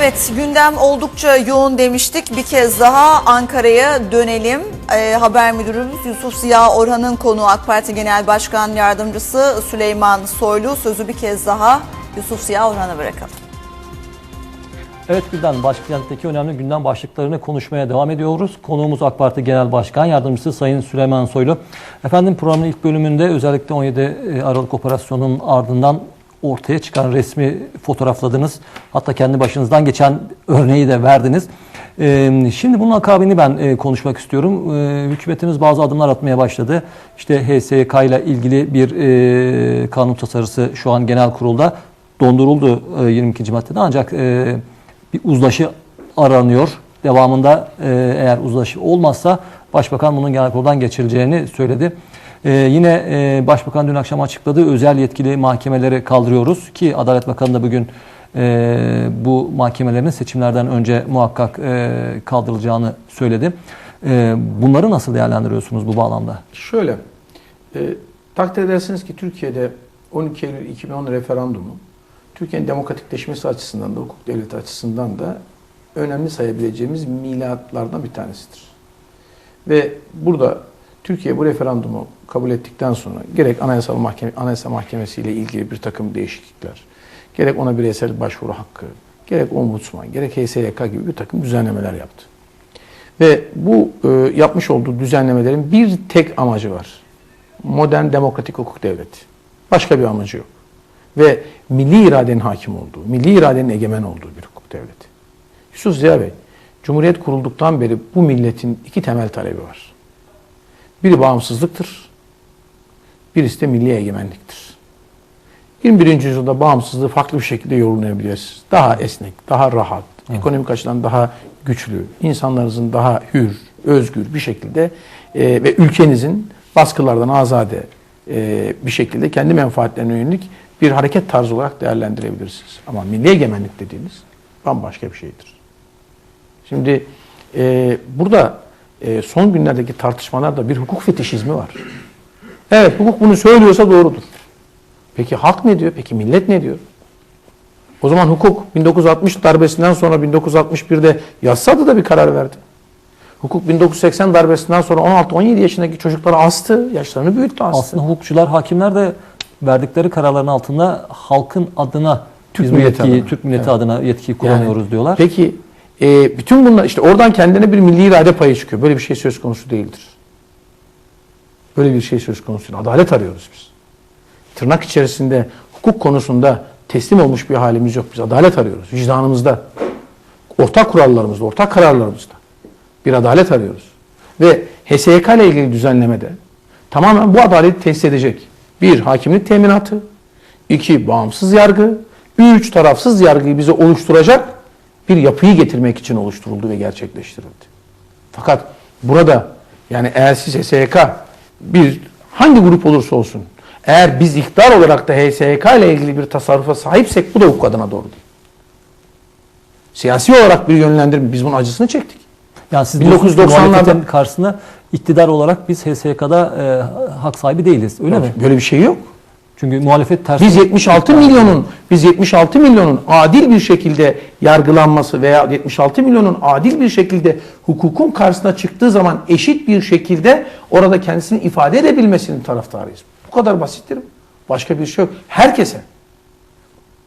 Evet gündem oldukça yoğun demiştik. Bir kez daha Ankara'ya dönelim. Ee, haber müdürümüz Yusuf Ziya Orhan'ın konuğu AK Parti Genel Başkan Yardımcısı Süleyman Soylu. Sözü bir kez daha Yusuf Ziya Orhan'a bırakalım. Evet Gülden, başkentteki önemli gündem başlıklarını konuşmaya devam ediyoruz. Konuğumuz AK Parti Genel Başkan Yardımcısı Sayın Süleyman Soylu. Efendim programın ilk bölümünde özellikle 17 Aralık operasyonunun ardından ortaya çıkan resmi fotoğrafladınız. Hatta kendi başınızdan geçen örneği de verdiniz. Ee, Şimdi bunun akabini ben e, konuşmak istiyorum. Ee, Hükümetimiz bazı adımlar atmaya başladı. İşte HSYK ile ilgili bir e, kanun tasarısı şu an genel kurulda donduruldu e, 22. maddede ancak e, bir uzlaşı aranıyor. Devamında e, eğer uzlaşı olmazsa Başbakan bunun genel kuruldan geçirileceğini söyledi. E, yine e, Başbakan dün akşam açıkladığı özel yetkili mahkemeleri kaldırıyoruz ki Adalet Bakanı da bugün e, bu mahkemelerin seçimlerden önce muhakkak e, kaldırılacağını söyledi. E, bunları nasıl değerlendiriyorsunuz bu bağlamda? Şöyle, e, takdir edersiniz ki Türkiye'de 12 Eylül 2010 referandumu Türkiye'nin demokratikleşmesi açısından da hukuk devleti açısından da önemli sayabileceğimiz milatlardan bir tanesidir. Ve burada Türkiye bu referandumu kabul ettikten sonra gerek Anayasal Mahkeme, Anayasa Mahkemesi ile ilgili bir takım değişiklikler, gerek ona bireysel başvuru hakkı, gerek ombudsman, gerek HSYK gibi bir takım düzenlemeler yaptı. Ve bu e, yapmış olduğu düzenlemelerin bir tek amacı var. Modern demokratik hukuk devleti. Başka bir amacı yok. Ve milli iradenin hakim olduğu, milli iradenin egemen olduğu bir hukuk devleti. Yusuf Ziya Bey, Cumhuriyet kurulduktan beri bu milletin iki temel talebi var. Biri bağımsızlıktır, birisi de milli egemenliktir. 21. yüzyılda bağımsızlığı farklı bir şekilde yorumlayabiliriz. Daha esnek, daha rahat, ekonomik açıdan daha güçlü, insanlarınızın daha hür, özgür bir şekilde e, ve ülkenizin baskılardan azade e, bir şekilde kendi menfaatlerine yönelik bir hareket tarzı olarak değerlendirebilirsiniz. Ama milli egemenlik dediğiniz bambaşka bir şeydir. Şimdi e, burada e, son günlerdeki tartışmalarda bir hukuk fetişizmi var. Evet hukuk bunu söylüyorsa doğrudur. Peki halk ne diyor? Peki millet ne diyor? O zaman hukuk 1960 darbesinden sonra 1961'de yassada da bir karar verdi. Hukuk 1980 darbesinden sonra 16-17 yaşındaki çocukları astı, yaşlarını büyüttü astı. Aslında hukukçular, hakimler de verdikleri kararların altında halkın adına Türk biz milleti yetkiyi, adına. Türk milleti Evet. adına yetkiyi kullanıyoruz Yani, diyorlar. Peki e, bütün bunlar işte oradan kendine bir milli irade payı çıkıyor. Böyle bir şey söz konusu değildir. Böyle bir şey söz konusu değil. Adalet arıyoruz biz. Tırnak içerisinde hukuk konusunda teslim olmuş bir halimiz yok. Biz adalet arıyoruz. Vicdanımızda. Ortak kurallarımızda, ortak kararlarımızda. Bir adalet arıyoruz. Ve HSYK ile ilgili düzenlemede tamamen bu adaleti tesis edecek. Bir, hakimlik teminatı. iki bağımsız yargı. Üç, tarafsız yargıyı bize oluşturacak bir yapıyı getirmek için oluşturuldu ve gerçekleştirildi. Fakat burada yani eğer siz HSYK bir hangi grup olursa olsun eğer biz iktidar olarak da HSYK ile ilgili bir tasarrufa sahipsek bu da hukuk adına doğru değil. Siyasi olarak bir yönlendirme biz bunun acısını çektik. Yani siz 1990'larda muhalefetin karşısında iktidar olarak biz HSYK'da e, hak sahibi değiliz. Öyle mi? Böyle bir şey yok. Çünkü muhalefet ters. Biz 76 milyonun biz 76 milyonun adil bir şekilde yargılanması veya 76 milyonun adil bir şekilde hukukun karşısına çıktığı zaman eşit bir şekilde orada kendisini ifade edebilmesinin taraftarıyız. Bu kadar basittir. Başka bir şey yok. Herkese.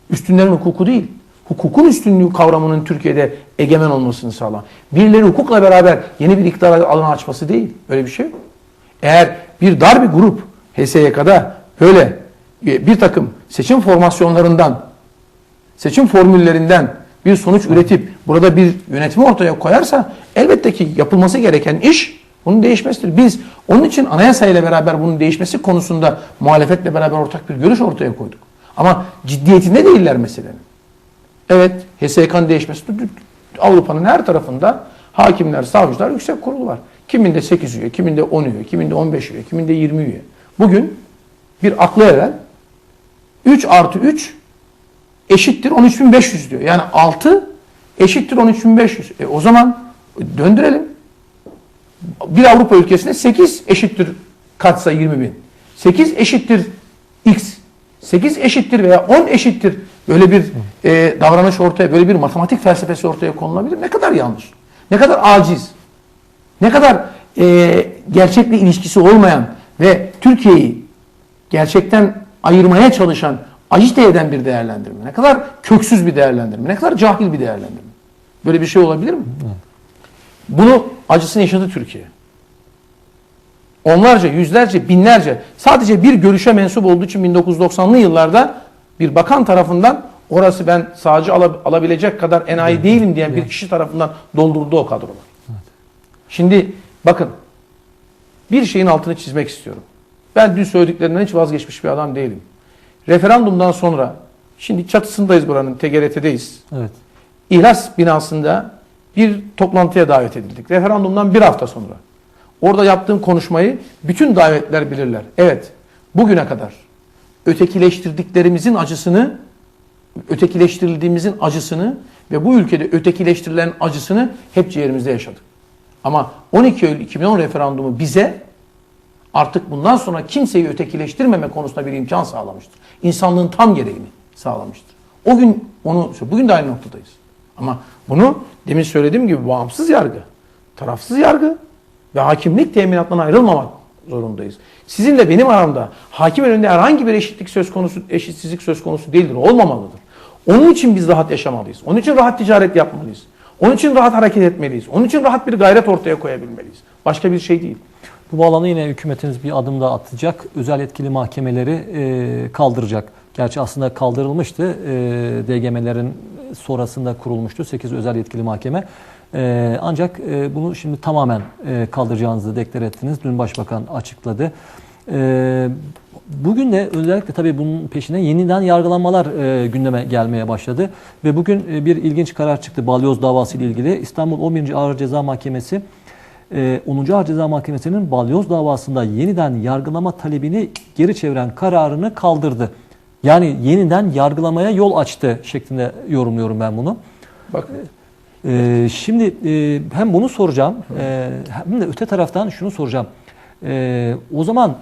Üstünlerin hukuku değil. Hukukun üstünlüğü kavramının Türkiye'de egemen olmasını sağlar. Birileri hukukla beraber yeni bir iktidar alanı açması değil. Öyle bir şey yok. Eğer bir dar bir grup HSYK'da böyle bir takım seçim formasyonlarından, seçim formüllerinden bir sonuç üretip burada bir yönetimi ortaya koyarsa elbette ki yapılması gereken iş bunun değişmesidir. Biz onun için anayasayla beraber bunun değişmesi konusunda muhalefetle beraber ortak bir görüş ortaya koyduk. Ama ciddiyetinde değiller meselenin. Evet, HSYK'nın değişmesi Avrupa'nın her tarafında hakimler, savcılar, yüksek kurulu var. Kiminde 8 üye, kiminde 10 üye, kiminde 15 üye, kiminde 20 üye. Bugün bir aklı evvel 3 artı 3 eşittir 13.500 diyor. Yani 6 eşittir 13.500. E o zaman döndürelim. Bir Avrupa ülkesinde 8 eşittir katsayı 20.000. 8 eşittir x. 8 eşittir veya 10 eşittir böyle bir e, davranış ortaya, böyle bir matematik felsefesi ortaya konulabilir. Ne kadar yanlış, ne kadar aciz, ne kadar e, gerçekle ilişkisi olmayan ve Türkiye'yi gerçekten ayırmaya çalışan, ajite eden bir değerlendirme. Ne kadar köksüz bir değerlendirme, ne kadar cahil bir değerlendirme. Böyle bir şey olabilir mi? Bunu acısını yaşadı Türkiye. Onlarca, yüzlerce, binlerce sadece bir görüşe mensup olduğu için 1990'lı yıllarda bir bakan tarafından orası ben sağcı ala- alabilecek kadar enayi değilim diyen bir kişi tarafından doldurdu o kadrolar. Şimdi bakın bir şeyin altını çizmek istiyorum. Ben dün söylediklerimden hiç vazgeçmiş bir adam değilim. Referandumdan sonra şimdi çatısındayız buranın TGRT'deyiz. Evet. İhlas binasında bir toplantıya davet edildik. Referandumdan bir hafta sonra. Orada yaptığım konuşmayı bütün davetler bilirler. Evet, bugüne kadar ötekileştirdiklerimizin acısını, ötekileştirildiğimizin acısını ve bu ülkede ötekileştirilen acısını hep ciğerimizde yaşadık. Ama 12 Eylül 2010 referandumu bize artık bundan sonra kimseyi ötekileştirmeme konusunda bir imkan sağlamıştır. İnsanlığın tam gereğini sağlamıştır. O gün onu, bugün de aynı noktadayız. Ama bunu demin söylediğim gibi bağımsız yargı, tarafsız yargı ve hakimlik teminatından ayrılmamak zorundayız. Sizinle benim aramda hakim önünde herhangi bir eşitlik söz konusu, eşitsizlik söz konusu değildir, olmamalıdır. Onun için biz rahat yaşamalıyız. Onun için rahat ticaret yapmalıyız. Onun için rahat hareket etmeliyiz. Onun için rahat bir gayret ortaya koyabilmeliyiz. Başka bir şey değil. Bu bağlamda yine hükümetiniz bir adım daha atacak. Özel yetkili mahkemeleri e, kaldıracak. Gerçi aslında kaldırılmıştı. E, DGM'lerin sonrasında kurulmuştu 8 özel yetkili mahkeme. E, ancak e, bunu şimdi tamamen e, kaldıracağınızı deklar ettiniz. Dün Başbakan açıkladı. E, bugün de özellikle tabii bunun peşine yeniden yargılanmalar e, gündeme gelmeye başladı. Ve bugün e, bir ilginç karar çıktı balyoz davası ile ilgili. İstanbul 11. Ağır Ceza Mahkemesi e, 10. Ağır Ceza Mahkemesi'nin balyoz davasında yeniden yargılama talebini geri çeviren kararını kaldırdı. Yani yeniden yargılamaya yol açtı şeklinde yorumluyorum ben bunu. Bak Ee, şimdi e, hem bunu soracağım e, hem de öte taraftan şunu soracağım. E, o zaman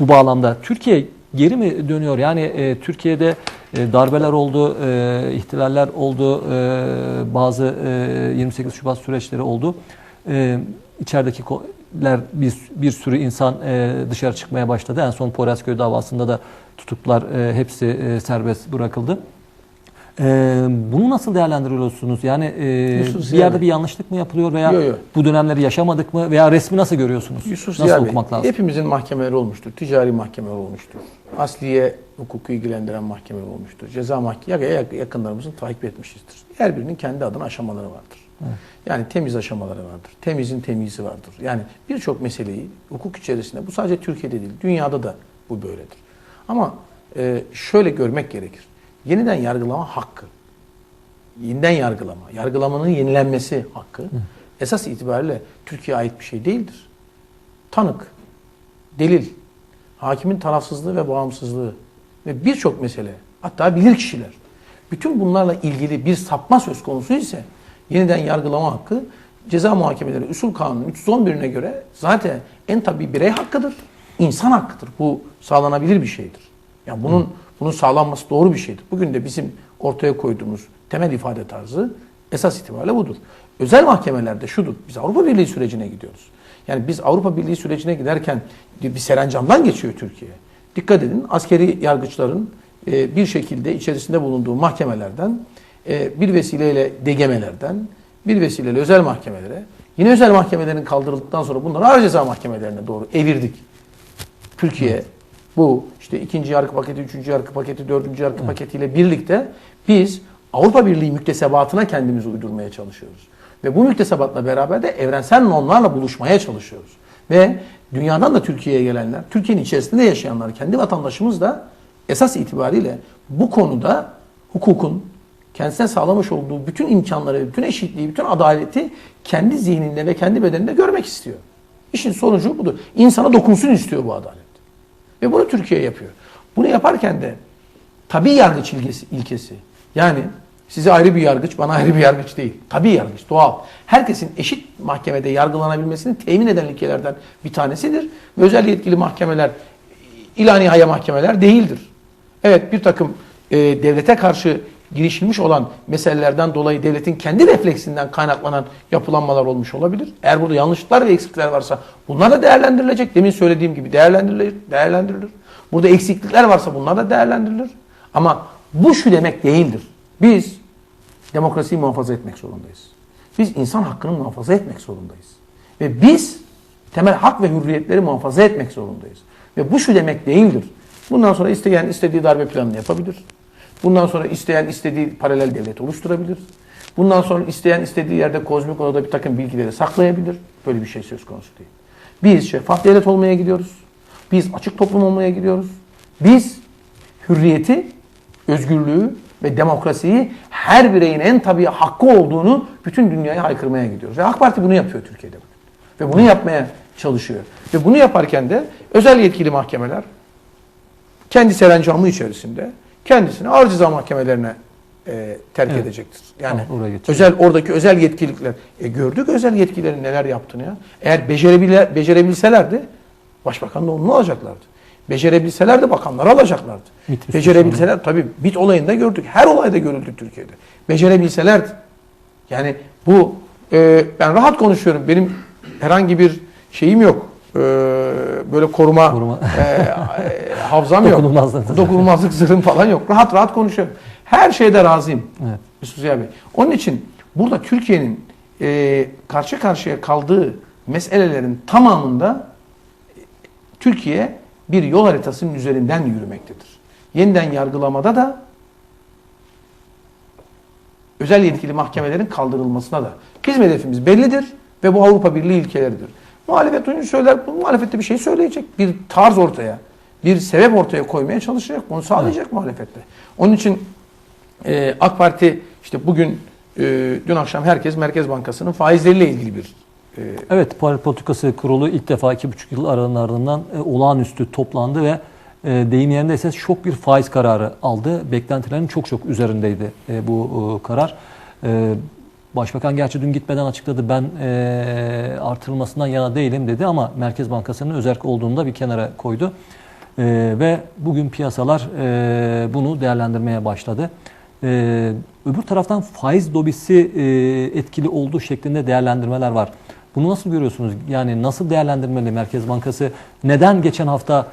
bu bağlamda Türkiye geri mi dönüyor? Yani e, Türkiye'de e, darbeler oldu, e, ihtilaller oldu, e, bazı e, 28 Şubat süreçleri oldu. E, içerideki ko'ler bir, bir sürü insan e, dışarı çıkmaya başladı. En son Poyrazköy davasında da tutuklar e, hepsi e, serbest bırakıldı. Ee, bunu nasıl değerlendiriyorsunuz? Yani e, Yusuf bir Ziya yerde Bey. bir yanlışlık mı yapılıyor veya Yo, yo. bu dönemleri yaşamadık mı veya resmi nasıl görüyorsunuz? Yusuf nasıl Ziya Bey, okumak lazım? hepimizin mahkemeleri olmuştur. Ticari mahkemeler olmuştur. Asliye hukuku ilgilendiren mahkemeler olmuştur. Ceza mahkemesi yakınlarımızın takip etmişizdir. Her birinin kendi adına aşamaları vardır. Yani temiz aşamaları vardır. Temizin temizi vardır. Yani birçok meseleyi hukuk içerisinde bu sadece Türkiye'de değil, dünyada da bu böyledir. Ama e, şöyle görmek gerekir. Yeniden yargılama hakkı. Yeniden yargılama, yargılamanın yenilenmesi hakkı esas itibariyle Türkiye'ye ait bir şey değildir. Tanık, delil, hakimin tarafsızlığı ve bağımsızlığı ve birçok mesele, hatta bilir kişiler. Bütün bunlarla ilgili bir sapma söz konusu ise yeniden yargılama hakkı ceza muhakemeleri usul kanunu 311'ine göre zaten en tabi birey hakkıdır. insan hakkıdır. Bu sağlanabilir bir şeydir. Yani bunun bunun sağlanması doğru bir şeydir. Bugün de bizim ortaya koyduğumuz temel ifade tarzı esas itibariyle budur. Özel mahkemelerde şudur. Biz Avrupa Birliği sürecine gidiyoruz. Yani biz Avrupa Birliği sürecine giderken bir serencamdan geçiyor Türkiye. Dikkat edin askeri yargıçların e, bir şekilde içerisinde bulunduğu mahkemelerden e, bir vesileyle DGM'lerden bir vesileyle özel mahkemelere yine özel mahkemelerin kaldırıldıktan sonra bunları ağır ceza mahkemelerine doğru evirdik. Türkiye bu işte ikinci yargı paketi, üçüncü yargı paketi, dördüncü yargı paketiyle birlikte biz Avrupa Birliği müktesebatına kendimizi uydurmaya çalışıyoruz. Ve bu müktesebatla beraber de evrensel normlarla buluşmaya çalışıyoruz. Ve dünyadan da Türkiye'ye gelenler, Türkiye'nin içerisinde yaşayanlar, kendi vatandaşımız da esas itibariyle bu konuda hukukun kendisine sağlamış olduğu bütün imkanları, bütün eşitliği, bütün adaleti kendi zihninde ve kendi bedeninde görmek istiyor. İşin sonucu budur. İnsana dokunsun istiyor bu adalet. Ve bunu Türkiye yapıyor. Bunu yaparken de tabi yargıç ilkesi, ilkesi. Yani size ayrı bir yargıç, bana ayrı bir yargıç değil. Tabi yargıç, doğal. Herkesin eşit mahkemede yargılanabilmesini temin eden ilkelerden bir tanesidir. Ve özel yetkili mahkemeler, ila nihaya mahkemeler değildir. Evet bir takım e, devlete karşı girişilmiş olan meselelerden dolayı devletin kendi refleksinden kaynaklanan yapılanmalar olmuş olabilir. Eğer burada yanlışlıklar ve eksikler varsa bunlar da değerlendirilecek. Demin söylediğim gibi değerlendirilir. değerlendirilir. Burada eksiklikler varsa bunlar da değerlendirilir. Ama bu şu demek değildir. Biz demokrasiyi muhafaza etmek zorundayız. Biz insan hakkını muhafaza etmek zorundayız. Ve biz temel hak ve hürriyetleri muhafaza etmek zorundayız. Ve bu şu demek değildir. Bundan sonra isteyen istediği darbe planını yapabilir. Bundan sonra isteyen istediği paralel devlet oluşturabilir. Bundan sonra isteyen istediği yerde kozmik odada bir takım bilgileri saklayabilir. Böyle bir şey söz konusu değil. Biz şeffaf devlet olmaya gidiyoruz. Biz açık toplum olmaya gidiyoruz. Biz hürriyeti, özgürlüğü ve demokrasiyi her bireyin en tabii hakkı olduğunu bütün dünyaya haykırmaya gidiyoruz. Ve AK Parti bunu yapıyor Türkiye'de. Ve bunu yapmaya çalışıyor. Ve bunu yaparken de özel yetkili mahkemeler kendi serencamı içerisinde kendisini ağır ceza mahkemelerine e, terk Evet. edecektir. Yani Tamam, özel oradaki özel yetkilikler. E, gördük özel yetkilerin neler yaptığını ya. Eğer becerebile, becerebilselerdi başbakan da onu alacaklardı. Becerebilselerdi bakanları alacaklardı. MİT Becerebilseler tabii MİT olayında gördük. Her olayda görüldü Türkiye'de. Becerebilselerdi. Yani bu e, ben rahat konuşuyorum. Benim herhangi bir şeyim yok. E, böyle koruma, Koruma. e, e, havzam yok. Dokunulmazlık. Dokunulmazlık zırhım falan yok. Rahat rahat konuşuyorum. Her şeyde razıyım. Evet. Yusuf Ziya Bey. Onun için burada Türkiye'nin e, karşı karşıya kaldığı meselelerin tamamında e, Türkiye bir yol haritasının üzerinden yürümektedir. Yeniden yargılamada da özel yetkili mahkemelerin kaldırılmasına da bizim hedefimiz bellidir ve bu Avrupa Birliği ilkeleridir. Muhalefet oyuncu söyler, bu muhalefette bir şey söyleyecek. Bir tarz ortaya, bir sebep ortaya koymaya çalışacak. Bunu sağlayacak muhalefette. Onun için e, AK Parti işte bugün e, dün akşam herkes Merkez Bankası'nın faizleriyle ilgili bir e, Evet, para politikası kurulu ilk defa iki buçuk yıl aranın ardından e, olağanüstü toplandı ve e, deyim yerinde ise şok bir faiz kararı aldı. Beklentilerin çok çok üzerindeydi e, bu e, karar. E, Başbakan gerçi dün gitmeden açıkladı ben e, artırılmasından yana değilim dedi ama Merkez Bankası'nın özerk olduğunu da bir kenara koydu. E, ve bugün piyasalar e, bunu değerlendirmeye başladı. E, öbür taraftan faiz lobisi e, etkili olduğu şeklinde değerlendirmeler var. Bunu nasıl görüyorsunuz? Yani nasıl değerlendirmeli Merkez Bankası? Neden geçen hafta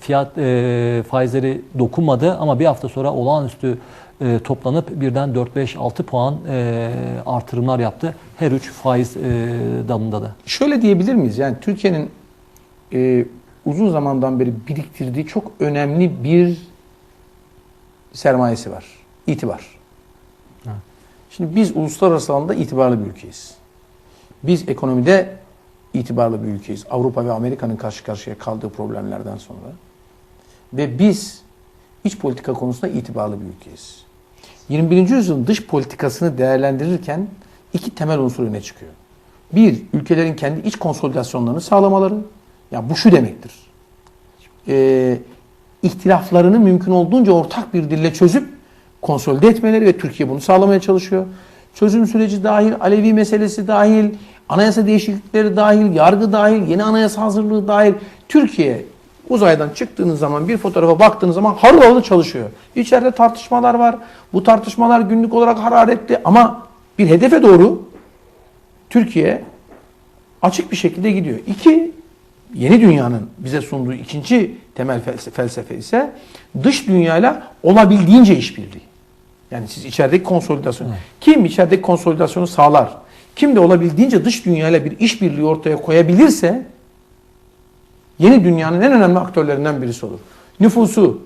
fiyat e, faizleri dokunmadı ama bir hafta sonra olağanüstü e, toplanıp birden 4-5-6 puan e, artırımlar yaptı. Her üç faiz e, dalında da. Şöyle diyebilir miyiz? Yani Türkiye'nin e, uzun zamandan beri biriktirdiği çok önemli bir sermayesi var. İtibar. Evet. Şimdi biz uluslararası alanda itibarlı bir ülkeyiz. Biz ekonomide itibarlı bir ülkeyiz. Avrupa ve Amerika'nın karşı karşıya kaldığı problemlerden sonra. Ve biz iç politika konusunda itibarlı bir ülkeyiz. 21. yüzyılın dış politikasını değerlendirirken iki temel unsur öne çıkıyor. Bir, ülkelerin kendi iç konsolidasyonlarını sağlamaları. Ya bu şu demektir. Ee, ihtilaflarını mümkün olduğunca ortak bir dille çözüp konsolide etmeleri ve Türkiye bunu sağlamaya çalışıyor. Çözüm süreci dahil, Alevi meselesi dahil, anayasa değişiklikleri dahil, yargı dahil, yeni anayasa hazırlığı dahil. Türkiye uzaydan çıktığınız zaman bir fotoğrafa baktığınız zaman harıl harıl çalışıyor. İçeride tartışmalar var. Bu tartışmalar günlük olarak hararetli ama bir hedefe doğru Türkiye açık bir şekilde gidiyor. İki, yeni dünyanın bize sunduğu ikinci temel felsefe, ise dış dünyayla olabildiğince işbirliği. Yani siz içerideki konsolidasyon. Kim içerideki konsolidasyonu sağlar? Kim de olabildiğince dış dünyayla bir işbirliği ortaya koyabilirse yeni dünyanın en önemli aktörlerinden birisi olur. Nüfusu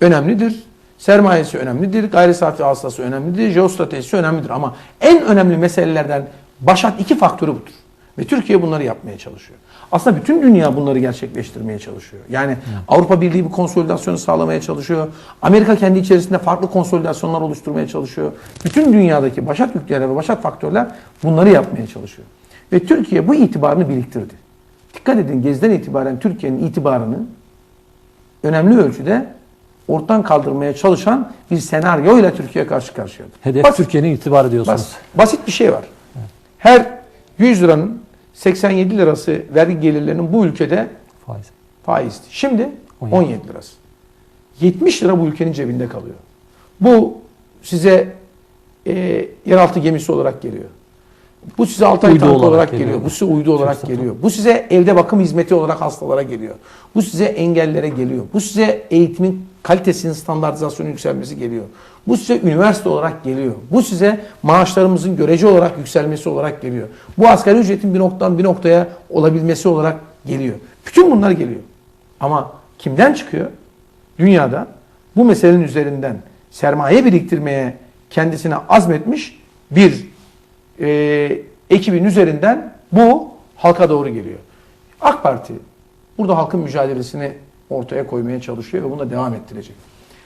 önemlidir. Sermayesi önemlidir. Gayri safi hasılası önemlidir. Jeostratejisi önemlidir. Ama en önemli meselelerden başat iki faktörü budur. Ve Türkiye bunları yapmaya çalışıyor. Aslında bütün dünya bunları gerçekleştirmeye çalışıyor. Yani Avrupa Birliği bu konsolidasyonu sağlamaya çalışıyor. Amerika kendi içerisinde farklı konsolidasyonlar oluşturmaya çalışıyor. Bütün dünyadaki başat yükleri ve başat faktörler bunları yapmaya çalışıyor. Ve Türkiye bu itibarını biriktirdi. Dikkat edin gezden itibaren Türkiye'nin itibarını önemli ölçüde ortadan kaldırmaya çalışan bir senaryoyla Türkiye karşı karşıyadır. Hedef Basit- Türkiye'nin itibarı diyorsunuz. Bas, basit bir şey var. Her 100 liranın 87 lirası vergi gelirlerinin bu ülkede Faiz. faizdi. Şimdi 17. 17 lirası. 70 lira bu ülkenin cebinde kalıyor. Bu size e, yeraltı gemisi olarak geliyor. Bu size altı ay Uydu tankı olarak olarak geliyor. geliyor. Bu size uydu olarak Çok geliyor. Bu size evde bakım hizmeti olarak hastalara geliyor. Bu size engellere geliyor. Bu size eğitimin kalitesinin standartizasyonu yükselmesi geliyor. Bu size üniversite olarak geliyor. Bu size maaşlarımızın görece olarak yükselmesi olarak geliyor. Bu asgari ücretin bir noktadan bir noktaya olabilmesi olarak geliyor. Bütün bunlar geliyor. Ama kimden çıkıyor? Dünyada bu meselenin üzerinden sermaye biriktirmeye kendisine azmetmiş bir e, ekibin üzerinden bu halka doğru geliyor. AK Parti burada halkın mücadelesini ortaya koymaya çalışıyor ve bunu da devam ettirecek.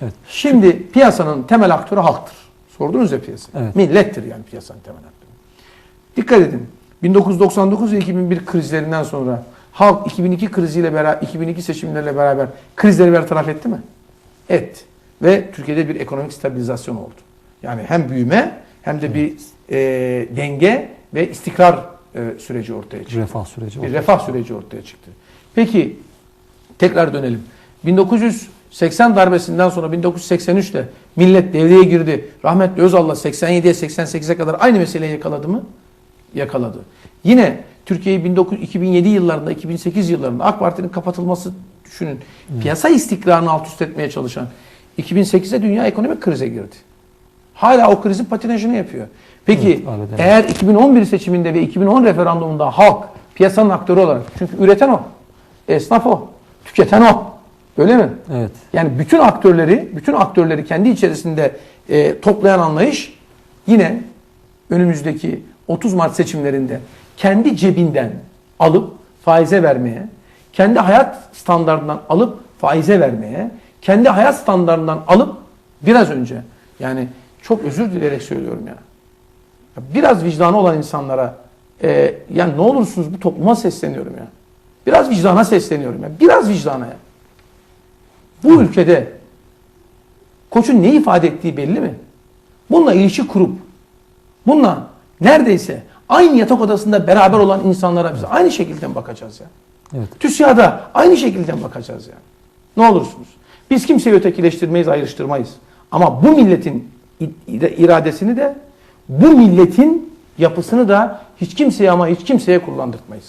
Evet. Şimdi piyasanın temel aktörü halktır. Sordunuz ya piyasa. Evet. Millettir yani piyasanın temel aktörü. Dikkat edin. 1999 ve 2001 krizlerinden sonra halk 2002 kriziyle beraber 2002 seçimleriyle beraber krizleri bertaraf etti mi? Etti. Ve Türkiye'de bir ekonomik stabilizasyon oldu. Yani hem büyüme hem de bir e, denge ve istikrar e, süreci ortaya çıktı. Refah süreci Bir refah süreci ortaya çıktı. Peki tekrar dönelim. 1980 darbesinden sonra 1983'te millet devreye girdi. Rahmetli Özal'la 87'ye 88'e kadar aynı meseleyi yakaladı mı? Yakaladı. Yine Türkiye'yi 19 2007 yıllarında, 2008 yıllarında AK Parti'nin kapatılması düşünün. Piyasa istikrarını alt üst etmeye çalışan 2008'de dünya ekonomik krize girdi. Hala o krizin patinajını yapıyor. Peki Evet, eğer 2011 seçiminde ve 2010 referandumunda halk piyasanın aktörü olarak çünkü üreten o, esnaf o, tüketen o. Öyle mi? Evet. Yani bütün aktörleri, bütün aktörleri kendi içerisinde e, toplayan anlayış yine önümüzdeki 30 Mart seçimlerinde kendi cebinden alıp faize vermeye, kendi hayat standartından alıp faize vermeye, kendi hayat standartından alıp biraz önce yani çok özür dileyerek söylüyorum ya. ya biraz vicdanı olan insanlara e, yani ne olursunuz bu topluma sesleniyorum ya. Biraz vicdana sesleniyorum ya. Biraz vicdana ya. Bu ülkede koçun ne ifade ettiği belli mi? Bununla ilişki kurup bununla neredeyse aynı yatak odasında beraber olan insanlara biz aynı şekilde bakacağız ya? Evet. TÜSİAD'a aynı şekilde bakacağız yani. Ne olursunuz. Biz kimseyi ötekileştirmeyiz, ayrıştırmayız. Ama bu milletin iradesini de bu milletin yapısını da hiç kimseye ama hiç kimseye kullandırtmayız.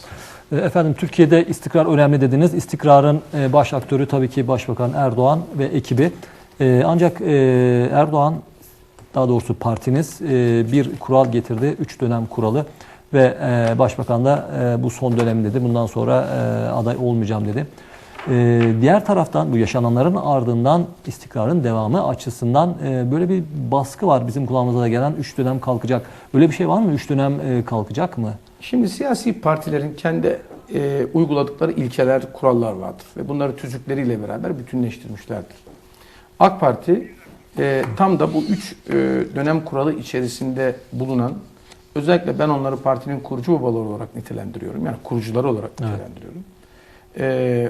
E, Efendim Türkiye'de istikrar önemli dediniz. İstikrarın e, baş aktörü tabii ki Başbakan Erdoğan ve ekibi. E, Ancak Erdoğan, daha doğrusu partiniz bir kural getirdi. Üç dönem kuralı. Ve Başbakan da bu son dönem dedi. Bundan sonra aday olmayacağım dedi. E, Diğer taraftan bu yaşananların ardından istikrarın devamı açısından e, böyle bir baskı var bizim kulağımıza da gelen. Üç dönem kalkacak. Öyle bir şey var mı? Üç dönem e, kalkacak mı? Şimdi siyasi partilerin kendi e, uyguladıkları ilkeler, kurallar vardır. Ve bunları tüzükleriyle beraber bütünleştirmişlerdir. AK Parti e, tam da bu üç e, dönem kuralı içerisinde bulunan, özellikle ben onları partinin kurucu babaları olarak nitelendiriyorum. Yani kurucuları olarak Evet. nitelendiriyorum. E,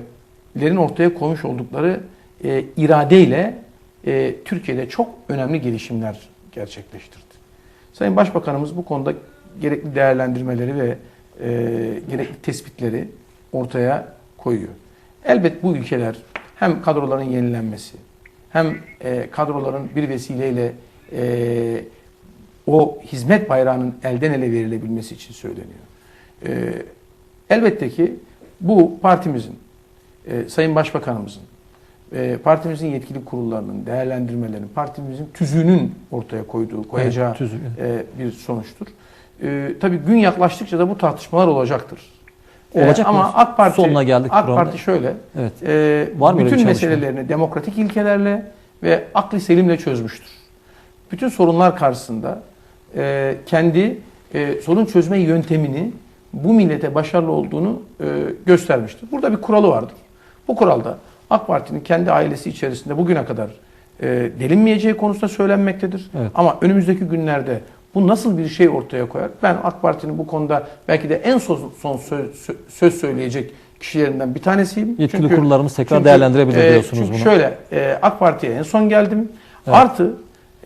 lerin ortaya koymuş oldukları e, iradeyle e, Türkiye'de çok önemli gelişimler gerçekleştirdi. Sayın Başbakanımız bu konuda gerekli değerlendirmeleri ve e, gerekli tespitleri ortaya koyuyor. Elbet bu ülkeler hem kadroların yenilenmesi hem e, kadroların bir vesileyle e, o hizmet bayrağının elden ele verilebilmesi için söyleniyor. E, elbette ki bu partimizin, e, Sayın Başbakanımızın, e, partimizin yetkili kurullarının değerlendirmelerinin, partimizin tüzüğünün ortaya koyduğu, koyacağı Evet, tüzük, e, bir sonuçtur. E, tabii gün yaklaştıkça da bu tartışmalar olacaktır. E, Olacak ama mı? AK Parti Sonuna geldik AK programda. Parti şöyle Evet. e, Var mı bütün meselelerini demokratik ilkelerle ve aklı selimle çözmüştür. Bütün sorunlar karşısında e, kendi e, sorun çözme yöntemini bu millete başarılı olduğunu e, göstermiştir. Burada bir kuralı vardır. Bu kuralda AK Parti'nin kendi ailesi içerisinde bugüne kadar e, delinmeyeceği konusunda söylenmektedir. Evet. Ama önümüzdeki günlerde bu nasıl bir şey ortaya koyar? Ben AK Parti'nin bu konuda belki de en son, son söz, söz söyleyecek kişilerinden bir tanesiyim. Yetkili kurullarımız tekrar değerlendirebilir e, diyorsunuz çünkü bunu. şöyle e, AK Parti'ye en son geldim. Evet. Artı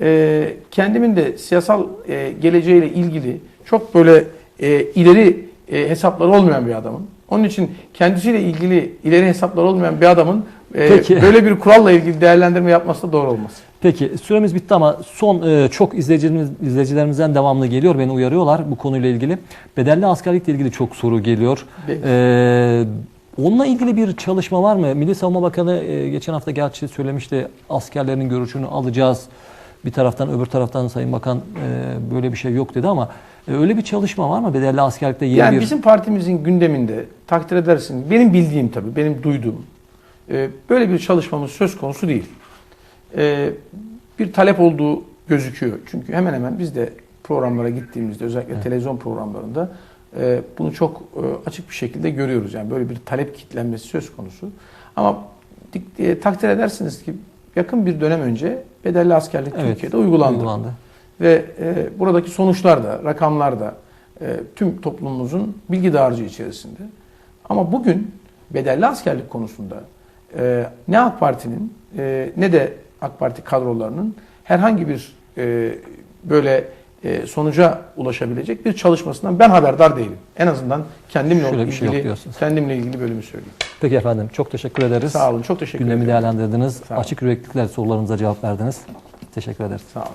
e, kendimin de siyasal e, geleceğiyle ilgili çok böyle e, ileri e, hesapları olmayan bir adamım. Onun için kendisiyle ilgili ileri hesaplar olmayan bir adamın e, Peki. böyle bir kuralla ilgili değerlendirme yapması da doğru olmaz. Peki süremiz bitti ama son e, çok izleyicilerimiz, izleyicilerimizden devamlı geliyor. Beni uyarıyorlar bu konuyla ilgili. Bedelli askerlikle ilgili çok soru geliyor. Peki. E, onunla ilgili bir çalışma var mı? Milli Savunma Bakanı e, geçen hafta gerçi söylemişti askerlerin görüşünü alacağız. Bir taraftan öbür taraftan Sayın Bakan e, böyle bir şey yok dedi ama öyle bir çalışma var mı? Bedelli askerlikte yeni Yani bir... bizim partimizin gündeminde takdir edersiniz. Benim bildiğim tabii, benim duyduğum e, böyle bir çalışmamız söz konusu değil. E, bir talep olduğu gözüküyor. Çünkü hemen hemen biz de programlara gittiğimizde özellikle televizyon programlarında e, bunu çok e, açık bir şekilde görüyoruz. Yani böyle bir talep kitlenmesi söz konusu. Ama e, takdir edersiniz ki yakın bir dönem önce bedelli askerlik Evet, Türkiye'de uygulandı. uygulandı. Ve e, buradaki sonuçlar da, rakamlar da e, tüm toplumumuzun bilgi dağarcığı içerisinde. Ama bugün bedelli askerlik konusunda e, ne AK Parti'nin e, ne de AK Parti kadrolarının herhangi bir e, böyle e, sonuca ulaşabilecek bir çalışmasından ben haberdar değilim. En azından kendimle Şöyle şey ilgili diyorsunuz. kendimle ilgili bölümü söyleyeyim. Peki efendim çok teşekkür ederiz. Sağ olun. Çok teşekkür Gündemi ederim. değerlendirdiniz. Sağ olun. Açık yüreklilikle sorularımıza cevap verdiniz. Teşekkür ederiz. Sağ olun.